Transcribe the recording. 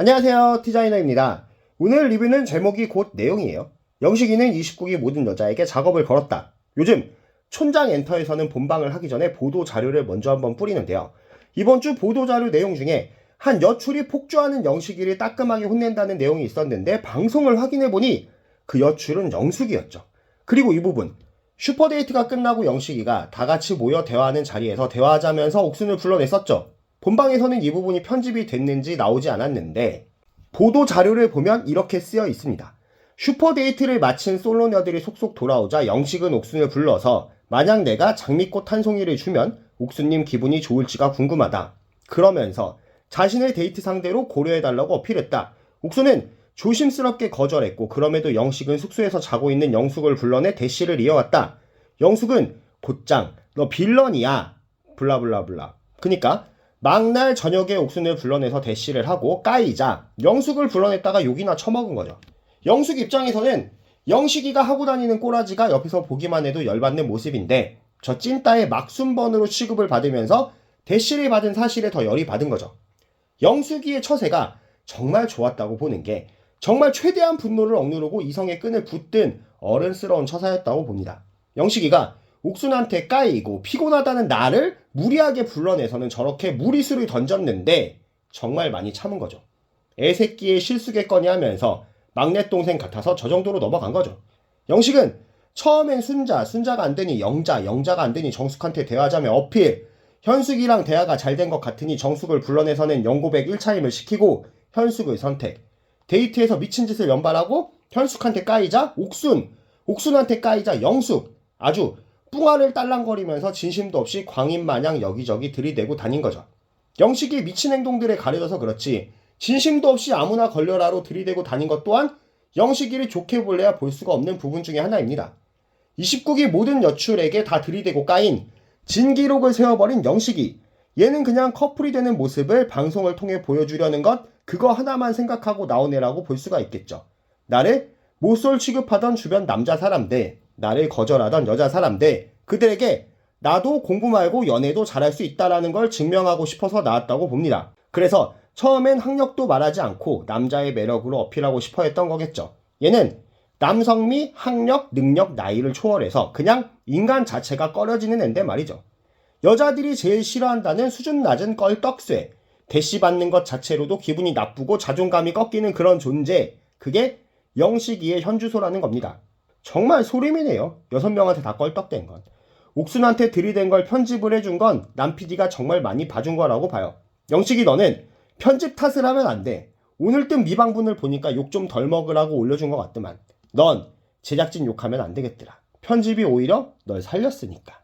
안녕하세요. 티자이너입니다. 오늘 리뷰는 제목이 곧 내용이에요. 영식이는 29기 모든 여자에게 작업을 걸었다. 요즘 촌장 엔터에서는 본방을 하기 전에 보도 자료를 먼저 한번 뿌리는데요. 이번 주 보도 자료 내용 중에 한 여출이 폭주하는 영식이를 따끔하게 혼낸다는 내용이 있었는데 방송을 확인해보니 그 여출은 영숙이었죠. 그리고 이 부분. 슈퍼데이트가 끝나고 영식이가 다 같이 모여 대화하는 자리에서 대화하자면서 옥순을 불러냈었죠 본방에서는 이 부분이 편집이 됐는지 나오지 않았는데 보도 자료를 보면 이렇게 쓰여 있습니다. 슈퍼데이트를 마친 솔로녀들이 속속 돌아오자 영식은 옥순을 불러서 만약 내가 장미꽃 한 송이를 주면 옥순님 기분이 좋을지가 궁금하다. 그러면서 자신의 데이트 상대로 고려해달라고 어필했다. 옥순은 조심스럽게 거절했고 그럼에도 영식은 숙소에서 자고 있는 영숙을 불러내 대시를 이어왔다. 영숙은 곧장 너 빌런이야. 블라블라블라. 그니까 막날 저녁에 옥순을 불러내서 대시를 하고 까이자 영숙을 불러냈다가 욕이나 처먹은 거죠. 영숙 입장에서는 영식이가 하고 다니는 꼬라지가 옆에서 보기만 해도 열받는 모습인데 저 찐따의 막순번으로 취급을 받으면서 대시를 받은 사실에 더 열이 받은 거죠. 영숙이의 처세가 정말 좋았다고 보는 게 정말 최대한 분노를 억누르고 이성의 끈을 붙든 어른스러운 처사였다고 봅니다. 영식이가 옥순한테 까이고 피곤하다는 나를 무리하게 불러내서는 저렇게 무리수를 던졌는데 정말 많이 참은 거죠. 애새끼의 실수겠거니 하면서 막내 동생 같아서 저 정도로 넘어간 거죠. 영식은 처음엔 순자, 순자가 안 되니 영자, 영자가 안 되니 정숙한테 대화하자며 어필, 현숙이랑 대화가 잘 된 것 같으니 정숙을 불러내서는 영고백 1차임을 시키고 현숙을 선택. 데이트에서 미친 짓을 연발하고 현숙한테 까이자 옥순, 옥순한테 까이자 영숙. 아주 뿡아를 딸랑거리면서 진심도 없이 광인 마냥 여기저기 들이대고 다닌 거죠. 영식이 미친 행동들에 가려져서 그렇지 진심도 없이 아무나 걸려라로 들이대고 다닌 것 또한 영식이를 좋게 볼래야 볼 수가 없는 부분 중에 하나입니다. 29기 모든 여출에게 다 들이대고 까인 진기록을 세워버린 영식이 얘는 그냥 커플이 되는 모습을 방송을 통해 보여주려는 것 그거 하나만 생각하고 나온 애라고 볼 수가 있겠죠. 나를 모쏠 취급하던 주변 남자 사람들 나를 거절하던 여자 사람들 그들에게 나도 공부 말고 연애도 잘할 수 있다라는 걸 증명하고 싶어서 나왔다고 봅니다. 그래서 처음엔 학력도 말하지 않고 남자의 매력으로 어필하고 싶어 했던 거겠죠. 얘는 남성미, 학력, 능력, 나이를 초월해서 그냥 인간 자체가 꺼려지는 앤데 말이죠. 여자들이 제일 싫어한다는 수준 낮은 껄떡쇠, 대시 받는 것 자체로도 기분이 나쁘고 자존감이 꺾이는 그런 존재, 그게 영식이의 현주소라는 겁니다. 정말 소름이네요. 여섯 명한테 다 껄떡댄 건. 옥순한테 들이댄 걸 편집을 해준 건 남PD가 정말 많이 봐준 거라고 봐요. 영식이 너는 편집 탓을 하면 안 돼. 오늘 뜬 미방분을 보니까 욕 좀 덜 먹으라고 올려준 것 같더만. 넌 제작진 욕하면 안 되겠더라. 편집이 오히려 널 살렸으니까.